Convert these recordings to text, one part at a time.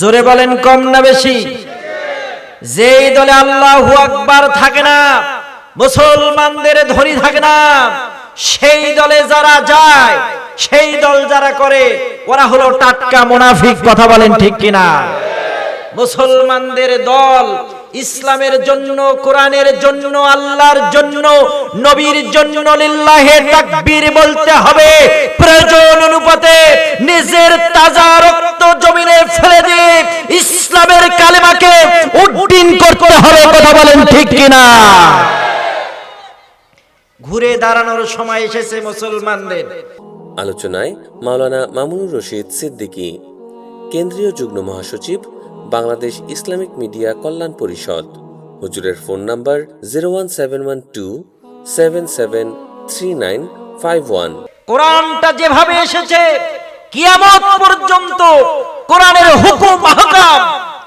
জোরে বলেন কম না বেশি। যেই দলে আল্লাহ আকবার থাকে না, মুসলমানদের ধরি থাকে না, সেই দলে যারা যায়, সেই দল যারা করে, ওরা হলো টাটকা মুনাফিক, কথা বলেন ঠিক কিনা। মুসলমানদের দল ইসলামের জন্য, কোরআনের জন্য, আল্লাহর জন্য, নবীর জন্য লিল্লাহে তাকবীর বলতে হবে। প্রয়োজন অনুপাতে নিজের তাজা রক্ত জমিনে ফেলে দিয়ে ইসলামের কালেমাকে উড্ডীন করতে হবে, কথা বলেন ঠিক কিনা? ঘুরে দাঁড়ানোর সময় এসেছে মুসলমানদের। আলোচনায় মাওলানা মামুনুর রশিদ সিদ্দিকী, কেন্দ্রীয় যুগ্ম মহাসচিব বাংলাদেশ ইসলামিক মিডিয়া কল্যাণ পরিষদ। হুজুরের phone number zero one seven one two seven seven three nine five one. কোরআনটা যেভাবে এসেছে, কিয়ামত পর্যন্ত কোরআনের হুকুম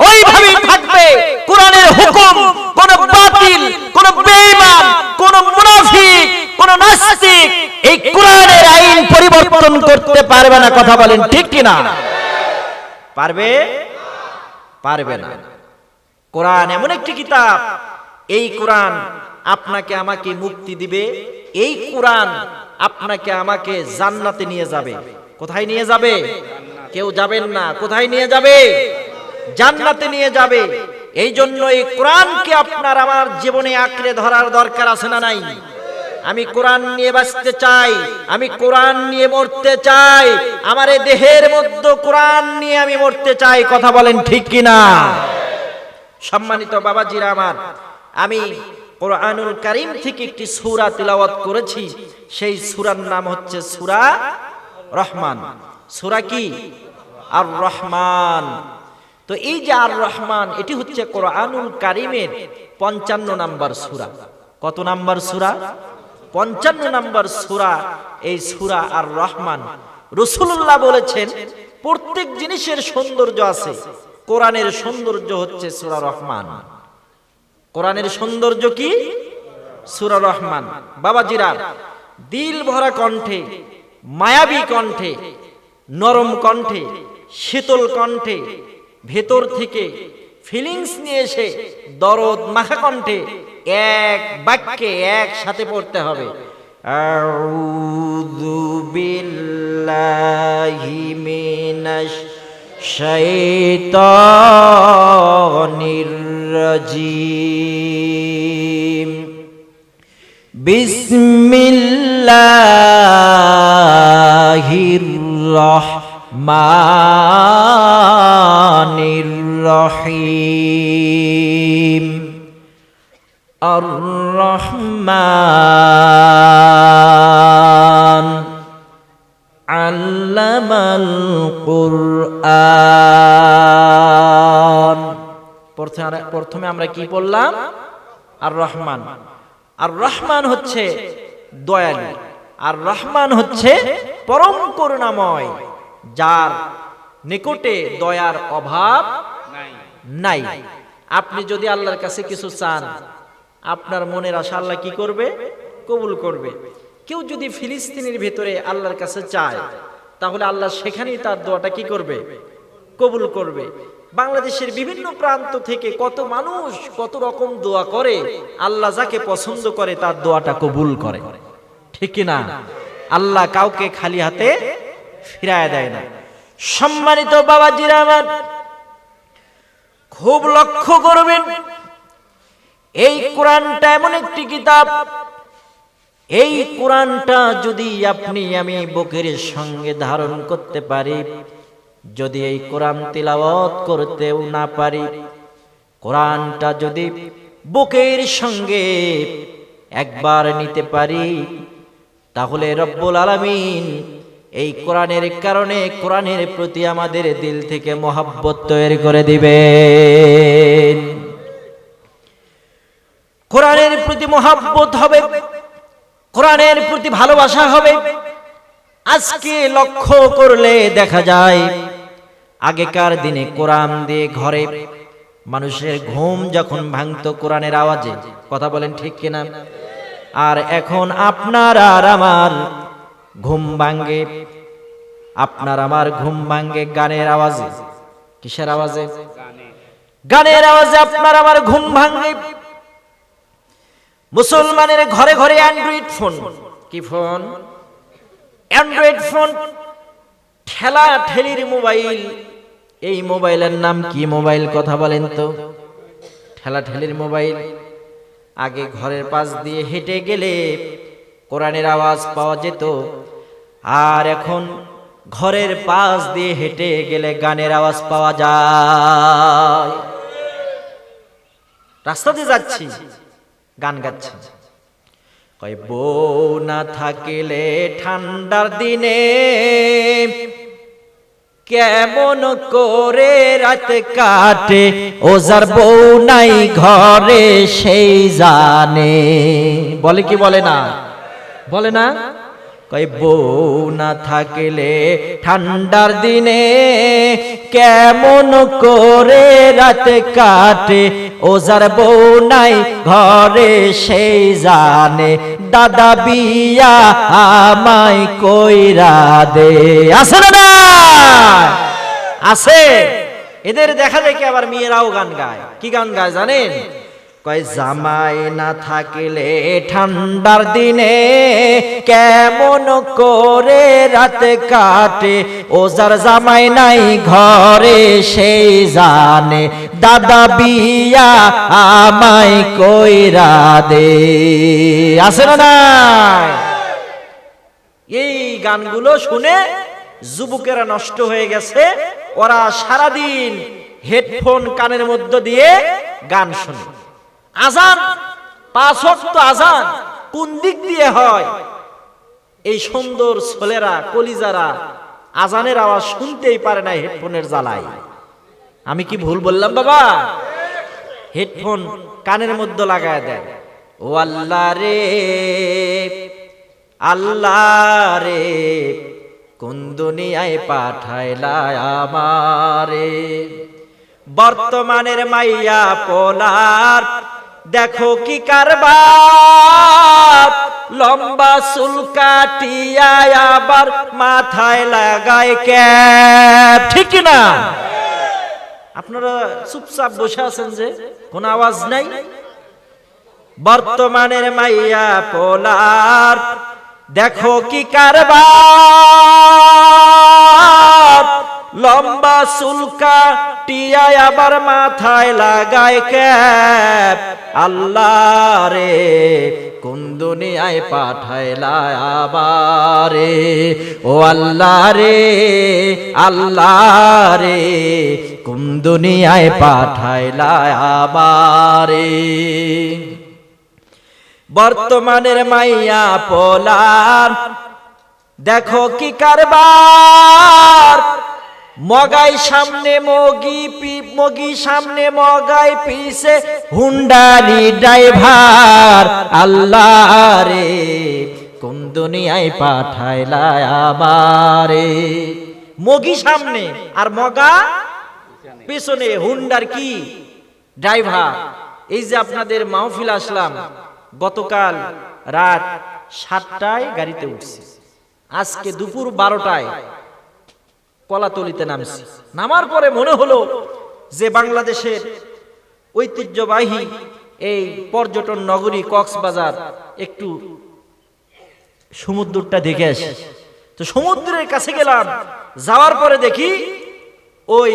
ওইভাবেই থাকবে। কোরআনের হুকুম, কোন বাতিল, কোন বেঈমান, কোন মুনাফিক, কোন নাস্তিক এই কোরআনের আইন পরিবর্তন করতে পারবে না, কথা বলেন ঠিক কিনা? পারবে? পারবে না। কোরআন এমন একটি কিতাব, এই কোরআন আপনাকে আমাকে মুক্তি দিবে, এই কোরআন আপনাকে আমাকে জান্নাতে নিয়ে যাবে। কোথায় নিয়ে যাবে? কেউ যাবেন না। কোথায় নিয়ে যাবে? জান্নাতে নিয়ে যাবে। এই জন্য এই কোরআনকে আপনার আমার জীবনে আঁকড়ে ধরার দরকার আছে না নাই? আমি কোরআন নিয়ে বাঁচতে চাই, আমি কোরআন নিয়ে মরতে চাই, আমার এই দেহের মধ্যে কোরআন নিয়ে আমি মরতে চাই, কথা বলেন ঠিক কিনা? সম্মানিত বাবাজিরা আমার, আমি কোরআনুল কারিম থেকে একটি সূরা তিলাওয়াত করেছি, সেই সূরার নাম হচ্ছে সূরা রহমান। সূরা কি? আর রহমান তো এই যে আর রহমান এটি হচ্ছে কোরআনুল কারিমের পঞ্চান্ন নাম্বার সূরা। কত নাম্বার সূরা? পঞ্চান্ন নাম্বার সূরা, এই সুরা আর রহমান রসুল্লাহ বলেছেন, প্রত্যেক জিনিসের সৌন্দর্য আছে, কোরআনের সৌন্দর্য হচ্ছে সুরা রহমান। কোরআনের সৌন্দর্য কি? সুরা রহমান। বাবাজিরা দিল ভরা কণ্ঠে, মায়াবী কণ্ঠে, নরম কণ্ঠে, শীতল কণ্ঠে, ভেতর থেকে ফিলিংস নিয়ে এসে দরদ মাখা কণ্ঠে এক বাক্যে একসাথে পড়তে হবে। আউযু বিল্লাহি মিনাশ শাইতানির রাজিম। বিসমিল্লাহির রহমানির রহিম। আর রহমান আল্লামাল কুরআন প্রথমে প্রথমে আমরা কি বললাম? আর রহমান আর রহমান হচ্ছে দয়ালু। আর রহমান হচ্ছে পরম করুণাময় যার নিকটে দয়ার অভাব নাই। আপনি যদি আল্লাহর কাছে কিছু চান আপনার মনের আশা আল্লাহ কি করবে? কবুল করবে। কেউ যদি ফিলিস্তিনের ভেতরে আল্লাহর কাছে চায়, তাহলে আল্লাহ সেখানেই তার দোয়াটা কি করবে? কবুল করবে। বাংলাদেশের বিভিন্ন প্রান্ত থেকে কত মানুষ কত রকম দোয়া করে, আল্লাহ যাকে পছন্দ করে তার দোয়াটা কবুল করে। ঠিক না? আল্লাহ কাউকে খালি হাতে ফিরায় দেয় না। সম্মানিত বাবাজিরা আমার, খুব লক্ষ্য করবেন এই কোরআনটা এমন একটি কিতাব। এই কোরআনটা যদি আপনি আমি বুকের সঙ্গে ধারণ করতে পারি, যদি এই কোরআন তিলাওয়াত করতেও না পারি, কোরআনটা যদি বুকের সঙ্গে একবার নিতে পারি, তাহলে রব্বুল আলামিন এই কোরআনের কারণে কোরআনের প্রতি আমাদের দিল থেকে মহাব্বত তৈরি করে দিবেন। কোরআনের প্রতি মহাব্বত হবে, কোরআনের প্রতি ভালোবাসা হবে। আজকে লক্ষ্য করলে দেখা যায়, আগেকার দিনে কোরআন দিয়ে ঘরে মানুষের ঘুম যখন ভাঙতো কোরআনের আওয়াজে, কথা বলেন ঠিক কিনা? আর এখন আপনার আর আমার ঘুম ভাঙ্গে আপনার আমার ঘুম ভাঙ্গে গানের আওয়াজে। কিসের আওয়াজে? গানের আওয়াজে আপনার আমার ঘুম ভাঙে। মুসলমানের ঘরে ঘরে অ্যান্ড্রয়েড ফোন কি ফোন অ্যান্ড্রয়েড ফোন ঠেলা ঠেলির মোবাইল। এই মোবাইলের নাম কি মোবাইল কথা বলেন তো? ঠেলা ঠেলির মোবাইল। আগে ঘরের পাশ দিয়ে হেঁটে গেলে কোরআনের আওয়াজ পাওয়া যেত। আর এখন ঘরের পাশ দিয়ে হেঁটে গেলে গানের আওয়াজ পাওয়া যায়। রাস্তাতে যাচ্ছি। গান গাচ্ছি। কয়, বউ না থাকিলে ঠান্ডার দিনে কেমন করে রাত কাটে? ওজার বউ নাই ঘরে সেই জানে। বলে কি বলে না? বলে না? কই বউ না থাকিলে ঠান্ডার দিনে কেমন করে রাত কাটে? ওজার বউ নাই ঘরে সেই জানে, দাদা বিয়া আমায় কইরা দে। আছে না আছে। এদের দেখা যায় কি আবার মেয়েরাও গান গায়। কি গান গায় জানেন? কয়, জামাই না থাকিলে ঠান্ডার দিনে কেমন করে রাত কাটে? ওজার জামাই নাই ঘরে সেই জানে, দাদা বিয়া আমায় কইরা দে। আছে না নাই? এই গানগুলো শুনে যুবকেরা নষ্ট হয়ে গেছে। ওরা সারাদিন হেডফোন কানের মধ্য দিয়ে গান শুনে। আজান, পাঁচ ওয়াক্ত আজান, কোন দিক দিয়ে হয়? এই সুন্দর ছেলেরা, কলিজারা আজানের আওয়াজ শুনতেই পারে না হেডফোনের জ্বালায়। আমি কি ভুল বললাম বাবা? হেডফোন কানের মধ্যে লাগায় দেয়। ও আল্লাহ রে আল্লাহ রে, কোন দুনিয়ায় পাঠাইলা আমারে? বর্তমানের মাইয়া পোলার দেখো কি কারবার। লম্বা চুল কাটিয়া আবার মাথায় লাগায় ক্যাপ। ঠিক না? আপনারা চুপচাপ বসে আছেন যে, কোন আওয়াজ নাই? বর্তমানের মাইয়া পোলার, দেখো কি কারবার। লম্বা চুলকা টিয়ায় আবার মাথায় লাগায় ক্যাপ। আল্লাহ রে, কোন দুনিয়ায় পাঠাইলা আবারে ও আল্লাহ রে আল্লাহ রে, কোন দুনিয়ায় পাঠাইলা আবারে বর্তমানের মাইয়া পোলার, দেখো কি কারবার? মগাই সামনে মগি মগি সামনে মগাই পিছে হুন্ডারি ড্রাইভার। আল্লাহ রে কোন দুনিয়ায় পাঠাইলা আমারে? মগি সামনে আর মগা পেছনে হুন্ডার কি? ড্রাইভার। এই যে আপনাদের মাহফিল আসলাম, গতকাল রাত সাতটায় গাড়িতে উঠছি। আজকে দুপুর বারোটায় কলাতলিতে নামছি। নামার পরে মনে হলো যে বাংলাদেশের ঐতিহ্যবাহী এই পর্যটন নগরী কক্সবাজার একটু সমুদ্রটা দেখে আসি। তো সমুদ্রের কাছে গেলাম, যাওয়ার পরে দেখি ওই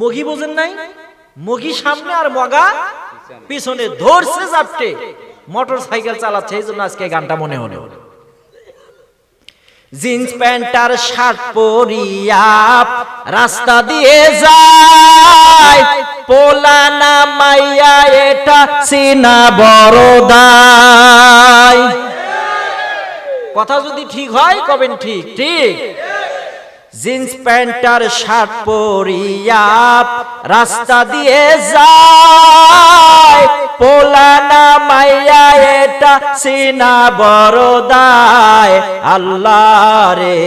মগি বোঝেন নাই? মগি সামনে আর মগা পিছনে ধরছে জাপটে মোটর সাইকেল চালাচ্ছে, এই জন্য আজকে গানটা মনে হলো। জিন্স প্যান্ট আর শার্ট পরিয়া রাস্তা দিয়ে যায়। পোলা না মাইয়া এটা সিনা বড়দাই কথা যদি ঠিক হয়, কবেন ঠিক? ঠিক? জিন্স প্যান্ট আর শার্ট পরিয়া রাস্তা দিয়ে যায়। পোলানা মাইয়া এটা সিনা বড়দায় আল্লাহ রে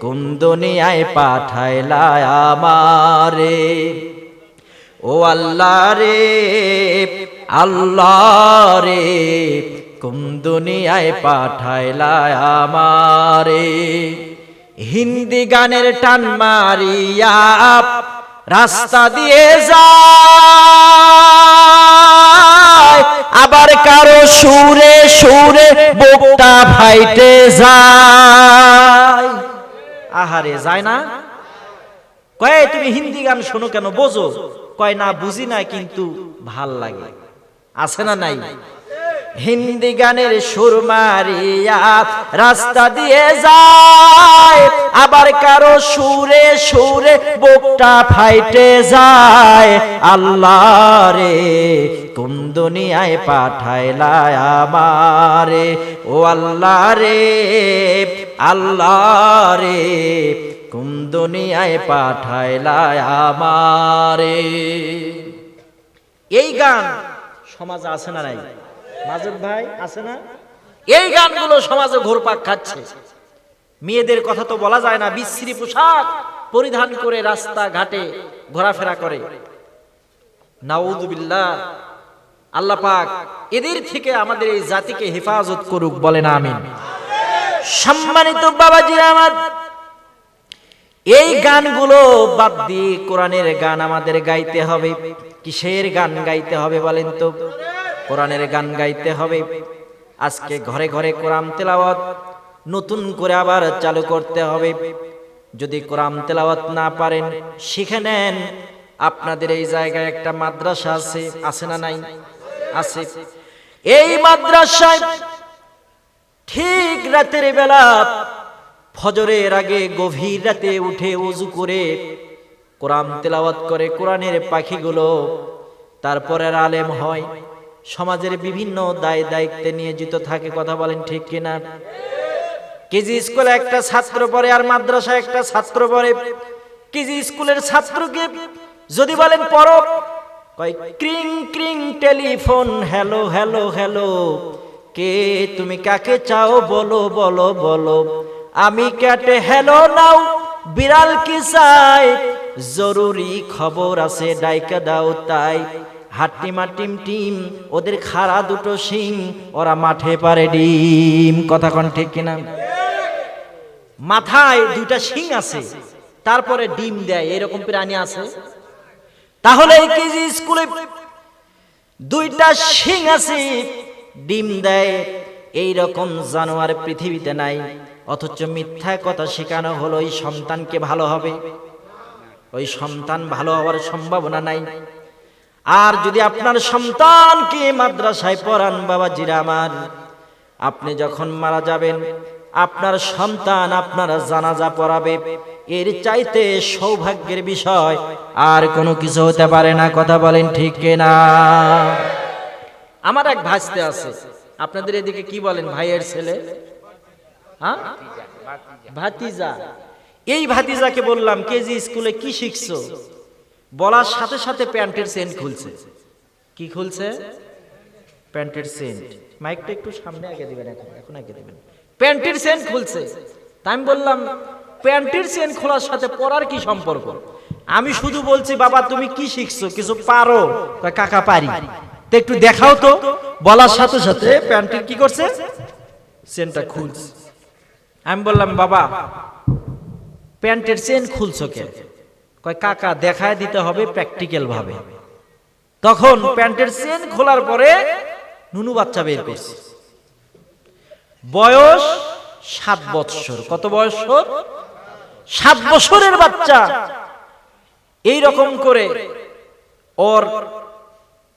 কোন দুনিয়ায় পাঠাইলা আমারে? ও আল্লাহ রে আল্লাহ রে কোন দুনিয়ায় পাঠাইলা আমারে? হিন্দি গানের টান মারিয়া রাস্তা দিয়ে যায়। আবার কারও সুরে সুরে বুকটা ফাইটে যায়। আহারে, যায় না? কয়, তুমি হিন্দি গান শোনো কেন? বোঝো। কয়, না, বুঝি না, কিন্তু ভালো লাগে। আছে না নাই? হিন্দি গানের সুর মারিয়া রাস্তা দিয়ে যায়, আবার কারও সুরে সুরে বুকটা ফাইটে যায়। আল্লাহ রে কোন দুনিয়ায় পাঠাইলা আমারে? ও আল্লাহ রে আল্লাহ রে কোন দুনিয়ায় পাঠাইলা আমারে? এই গান সমাজে আছে না নাই? মাজুদ ভাই, আছে না? এই গানগুলো সমাজে ঘুরপাক খাচ্ছে। মেয়েদের কথা তো বলা যায় না, বিশ্রী পোশাক পরিধান করে রাস্তা ঘাটে ঘোরাফেরা করে। নাউদুবিল্লাহ আল্লাহ পাক এদের থেকে আমাদের এই জাতিকে হেফাজত করুক বলেন, আমিন। সম্মানিত বাবাজি আমার, এই গানগুলো বাদ দিয়ে কোরআনের গান আমাদের গাইতে হবে, কিসের গান গাইতে হবে বলেন তো? কোরআনের গান গাইতে হবে। আজকে ঘরে ঘরে কোরআন তেলাওয়াত, নতুন করে আবার চালু করতে হবে। যদি কোরআন তেলাওয়াত না পারেন, শিখে নেন। আপনাদের এই জায়গায় একটা মাদ্রাসা আছে আছে না নাই? আছে। এই মাদ্রাসায় ঠিক রাতের বেলা ফজরের আগে গভীর রাতে উঠে উজু করে কোরআন তেলাওয়াত করে কোরআনের পাখিগুলো, তারপরের আলেম হয়। সমাজের বিভিন্ন দায় দায়িত্বে নিয়োজিত থাকে, কথা বলেন ঠিক কিনা? কেজি স্কুলে একটা ছাত্র পড়ে আর মাদ্রাসায় একটা ছাত্র পড়ে। কেজি স্কুলের ছাত্রকে যদি বলেন, পড়ো। কয়, ক্রিং ক্রিং, টেলিফোন, হ্যালো হ্যালো হ্যালো। কে তুমি কাকে চাও, বলো বলো বলো। আমি ক্যাটে হ্যালো নাও, বিড়াল কি চাই জরুরি খবর আছে, ডাইকা দাও তাই। হাট্টিমা টিম টিম ওদের খাড়া দুটো শিং ওরা মাঠে পারে ডিম। কথা কোন ঠিক কিনা? মাথায় দুইটা শিং আছে, তারপরে ডিম দেয়, এরকম প্রাণী আছে। তাহলে কেজি স্কুলে দুইটা শিং আছে, ডিম দেয় এই রকম জানোয়ার পৃথিবীতে নাই। অথচ মিথ্যা কথা শেখানো হলো, ওই সন্তানকে ভালো হবে। ওই সন্তান ভালো হওয়ার সম্ভাবনা নাই। আর যদি আপনার সন্তানকে মাদ্রাসায় পড়ান বাবা আমার, আপনি যখন মারা যাবেন, আপনার সন্তান আপনার জানাজা পড়াবে। এর চাইতে সৌভাগ্যের বিষয়, আর কোনো কিছু হতে পারে না, কথা বলেন ঠিক না আমার এক ভাসতে আছে, আপনাদের এদিকে কি বলেন, ভাইয়ের ছেলে? হ্যাঁ? ভাতিজা। এই ভাতিজাকে বললাম, কেজি স্কুলে কি শিখছো? বলার সাথে সাথে প্যান্টের সেন্ট খুলছে। কি খুলছে? প্যান্টের সেন্ট। মাইকটা একটু সামনে আগে দিবেন এখন এখন আগে দিবেন। প্যান্টের সেন্ট খুলছে। তাই আমি বললাম, প্যান্টের সেন্ট খোলার সাথে পড়ার কি সম্পর্ক? আমি শুধু বলছি, বাবা, তুমি কি শিখছো? কিছু পারো? কাকা, পারি। তো একটু দেখাও তো। বলার সাথে সাথে প্যান্টের কি করছে? সেন্টটা খুলছে। আমি বললাম, বাবা, প্যান্টের চেন খুলছো কে কয়, কাকা, দেখায় দিতে হবে প্র্যাকটিক্যাল ভাবে। তখন প্যান্টের চেন খোলার পরে নুনু বাচ্চা বের করছে। বয়স সাত বৎসর। কত বয়স সাত বছরের বাচ্চা। এই রকম করে ওর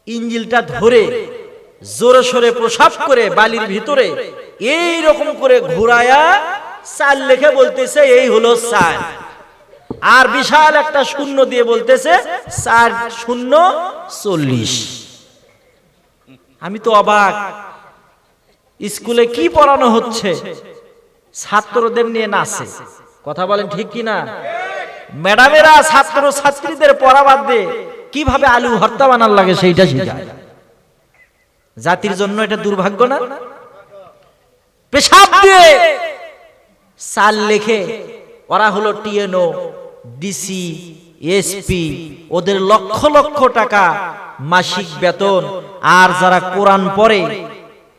ইঞ্জিলটা ধরে জোরে সোরে প্রসাব করে বালির ভিতরে এই রকম করে ঘুরায়া চাল লেখে বলতেছে, এই হলো চার আর বিশাল একটা শূন্য দিয়ে বলতেছে, চার শূন্য চল্লিশ। আমি তো অবাক। স্কুলে কি পড়ানো হচ্ছে? ছাত্রদের নিয়ে নাচে। কথা বলেন ঠিক কি না ম্যাডামেরা ছাত্র ছাত্রীদের পড়া বাদ দিয়ে কীভাবে আলু ভর্তা বানার লাগে সেইটা শিখায়। জাতির জন্য এটা দুর্ভাগ্য না? পেশাব দিয়ে সাল লেখে, ওরা হলো টিএনও। ডিসি এসপি ওদের লক্ষ লক্ষ টাকা মাসিক বেতন। আর যারা কোরআন পড়ে,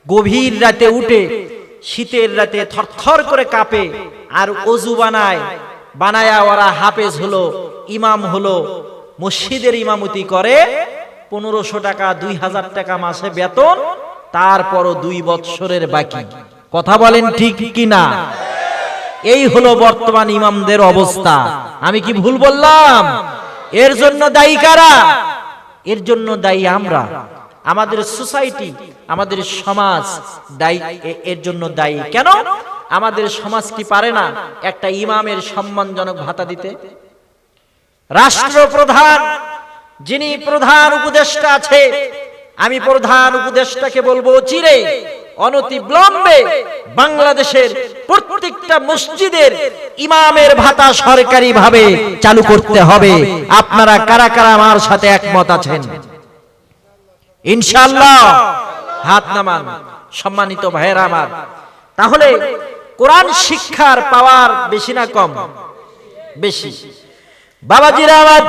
গভীর রাতে উঠে, শীতের রাতে থরথর করে কাঁপে, আর অজু বানায়, বানায়া ওরা হাফেজ হলো, ইমাম হলো, মসজিদের ইমামতি করে, পনেরোশো টাকা, দুই হাজার টাকা মাসে বেতন, তারপরও দুই বৎসরের বাকি। কথা বলেন ঠিক কি না এই হলো বর্তমান ইমামদের অবস্থা। আমি কি ভুল বললাম? এর জন্য দায়ী কারা? এর জন্য দায়ী আমরা। আমাদের সোসাইটি, আমাদের সমাজ দায়ী এর জন্য দায়ী। কেন? আমাদের সমাজ কি পারে না একটা ইমামের সম্মানজনক ভাতা দিতে? রাষ্ট্রপ্রধান, যিনি প্রধান উপদেষ্টা আছে, আমি প্রধান উপদেষ্টাকে বলব, চিরে অনতি বিলম্বে বাংলাদেশের প্রত্যেকটা মসজিদের ইমামের ভাতা সরকারি ভাবে চালু করতে হবে। আপনারা কারা কারা আমার সাথে একমত আছেন? ইনশাআল্লাহ। হাত নামান। সম্মানিত ভাইয়েরা আমার। তাহলে কোরআন শিক্ষার পাওয়ার বেশি না কম? বেশি। বাবাজিরা আমার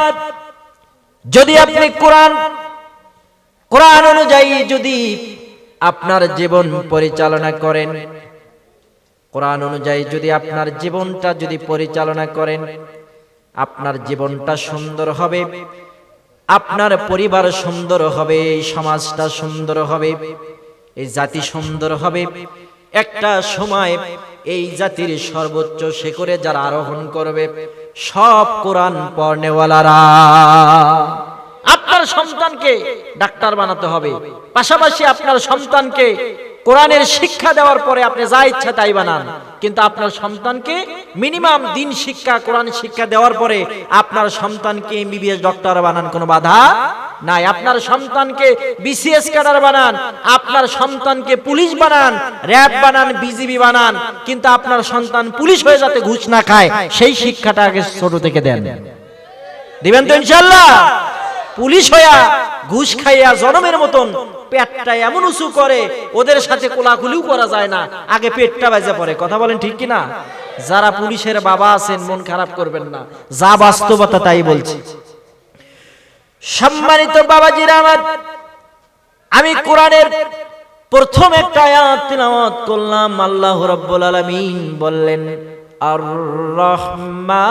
যদি আপনি কোরআন কোরআন অনুযায়ী যদি আপনার জীবন পরিচালনা করেন। কোরআন অনুযায়ী যদি আপনার জীবনটা যদি পরিচালনা করেন, আপনার জীবনটা সুন্দর হবে, আপনার পরিবার সুন্দর হবে, এই সমাজটা সুন্দর হবে, এই জাতি সুন্দর হবে, একটা সময় এই জাতির সর্বোচ্চ শিখরে যারা আরোহণ করবে, সব কোরআন পড়নেওয়ালারা। আপনার সন্তানকে ডাক্তার বানাতে হবে। পাশাপাশি আপনার সন্তানকে কোরআনের শিক্ষা দেওয়ার পরে আপনি যা ইচ্ছা তাই বানান। কিন্তু আপনার সন্তানকে মিনিমাম দিন শিক্ষা, কোরআন শিক্ষা দেওয়ার পরে আপনার সন্তানকে এমবিবিএস ডক্টর বানান কোনো বাধা নাই। আপনার সন্তানকে বিসিএস ক্যাডার বানান, আপনার সন্তানকে পুলিশ বানান, র্যাব বানান, বিজিবি বানান, কিন্তু আপনার সন্তান পুলিশ হয়ে যাতে ঘুষ না খায়, সেই শিক্ষাটা আগে ছোট থেকে দেন। দিবেন তো ইনশাল্লাহ পুলিশ হইয়া ঘুষ খাইয়া জনমের মতন পেটটা এমন উঁচু করে, ওদের সাথে কোলাকুলিও করা যায় না। আগে পেটটা বাজে পড়ে, কথা বলেন ঠিক কিনা? যারা পুলিশের বাবা আছেন, মন খারাপ করবেন না। যা বাস্তবতা তাই বলছি। সম্মানিত বাবাজিরা আমার, আমি কোরআনের প্রথম একটা আয়াত তিলাওয়াত করলাম, আল্লাহ রাব্বুল আলামিন বললেন আর রহমান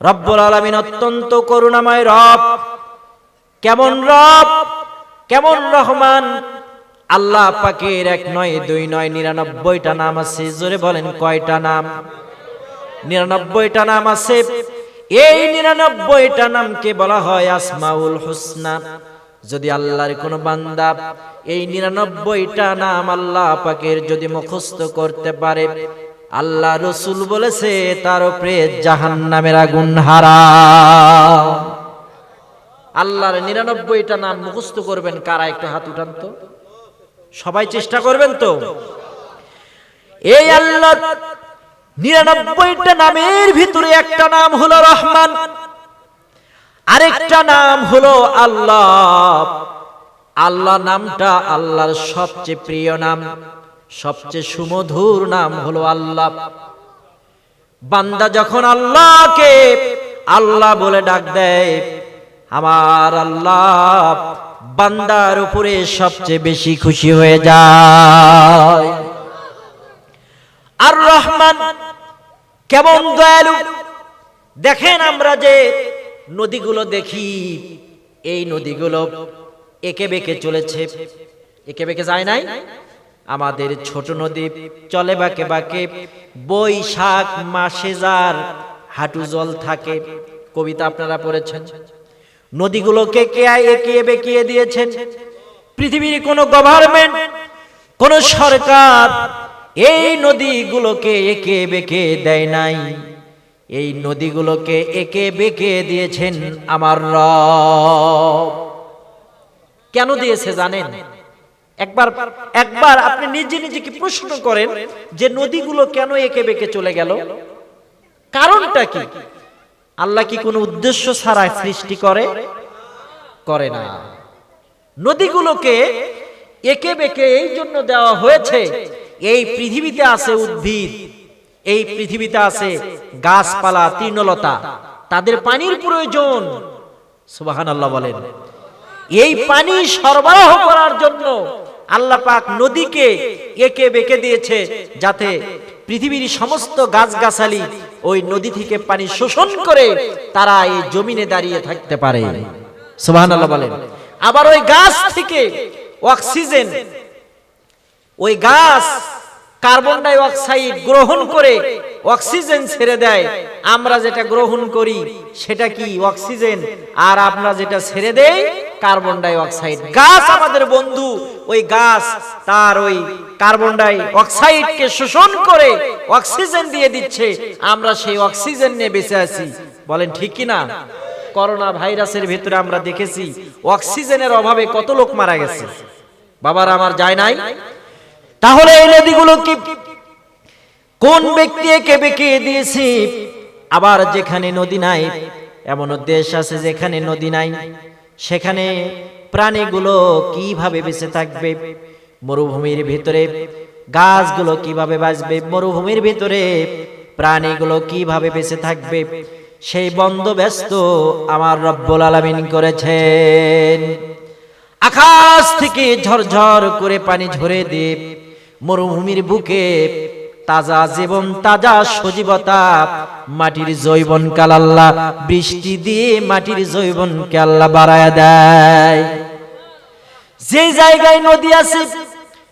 রব্বুল আলামিন অত্যন্ত করুণাময় রব। কেমন রব? কেমন রহমান? আল্লাহ পাকের এক নয়, দুই নয়, নিরানব্বইটা নাম আছে। জোরে বলেন, কয়টা নাম? নিরানব্বইটা নাম আছে। এই নিরানব্বইটা নামকে বলা হয় আসমাউল হুসনা। যদি আল্লাহর কোন বান্দা এই নিরানব্বইটা নাম আল্লাহ পাকের যদি মুখস্থ করতে পারে আল্লাহ রসুল বলেছে, তার উপরে জাহান নামের আগুন হারা। আল্লাহর নিরানব্বইটা নাম মুখস্থ করবেন, কারা একটু হাত উঠান তো? সবাই চেষ্টা করবেন তো? এই আল্লাহ নিরানব্বইটা নামের ভিতরে একটা নাম হলো রহমান, আরেকটা নাম হলো আল্লাহ। আল্লাহ নামটা আল্লাহর সবচেয়ে প্রিয় নাম। সবচেয়ে সুমধুর নাম হলো আল্লাহ। বান্দা যখন আল্লাহকে আল্লাহ বলে ডাক দেয়, আমার আল্লাহ বান্দার উপরে সবচেয়ে বেশি খুশি হয়ে যায়। আর রহমান কেমন দয়ালু। দেখেন আমরা যে নদীগুলো দেখি, এই নদীগুলো একে বেঁকে চলেছে। একে বেঁকে যায় নাই? আমাদের ছোট নদী চলে বাঁকে বাঁকে, বৈশাখ মাসে যার হাঁটু জল থাকে। কবিতা আপনারা পড়েছেন। নদীগুলোকে কে একিয়ে বেঁকিয়ে দিয়েছেন? পৃথিবীর কোনো গভর্নমেন্ট কোন সরকার এই নদীগুলোকে একে বেঁকে দেয় নাই। এই নদীগুলোকে একে বেঁকে দিয়েছেন আমার রব। কেন দিয়েছে জানেন? একবার একবার আপনি নিজে নিজেকে প্রশ্ন করেন যে নদীগুলো কেন একে বেঁকে চলে গেল? কারণটা কি? আল্লাহ কি কোনো উদ্দেশ্য ছাড়া সৃষ্টি করে? করে না। নদীগুলোকে একে বেঁকে এই জন্য দেওয়া হয়েছে, এই পৃথিবীতে আছে উদ্ভিদ, এই পৃথিবীতে আছে গাছপালা, তৃণলতা, তাদের পানির প্রয়োজন। সুবাহান আল্লাহ বলেন। এই পানি সরবরাহ করার জন্য আল্লাহ পাক নদীকে একে বেঁকে দিয়েছে যাতে পৃথিবীর সমস্ত গাছগাছালি ওই নদী থেকে পানি শোষণ করে তারা এই জমিনে দাঁড়িয়ে থাকতে পারে। সুবহানাল্লাহ বলেন। আবার ওই গাছ থেকে অক্সিজেন, ওই গাছ কার্বন ডাই অক্সাইড গ্রহণ করে অক্সিজেন ছেড়ে দেয়। আমরা যেটা গ্রহণ করি, সেটা কি অক্সিজেন? আর আমরা যেটা ছেড়ে দেই কার্বন ডাই অক্সাইড গাছ আমাদের বন্ধু ওই গাছ তার ওই কার্বন ডাই অক্সাইডকে শোষণ করে অক্সিজেন দিয়ে দিচ্ছে। আমরা সেই অক্সিজেন নিয়ে বেঁচে আছি। বলেন ঠিক কি না করোনা ভাইরাসের ভেতরে আমরা দেখেছি অক্সিজেনের অভাবে কত লোক মারা গেছে। বাবার আমার যায় নাই? তাহলে এই নদীগুলো কি কোন ব্যক্তি একে বেঁকে দিয়েছি? আবার যেখানে নদী নাই এমন দেশ আছে যেখানে নদী নাই। সেখানে প্রাণীগুলো কীভাবে বেঁচে থাকবে, মরুভূমির ভিতরে, গাছগুলো কীভাবে বাঁচবে, মরুভূমির ভিতরে প্রাণীগুলো কীভাবে বেঁচে থাকবে, সেই বন্দোবস্ত আমার রব্বুল আলামিন করেছেন। আকাশ থেকে ঝরঝর করে পানি ঝরে দিয়ে মরুভূমির বুকে তাজা জীবন, তাজা সজীবতা, মাটির জৈবন কাল আল্লাহ বৃষ্টি দিয়ে মাটির জৈবনকে আল্লাহ বাড়ায় দেয়। যে জায়গায় নদী আছে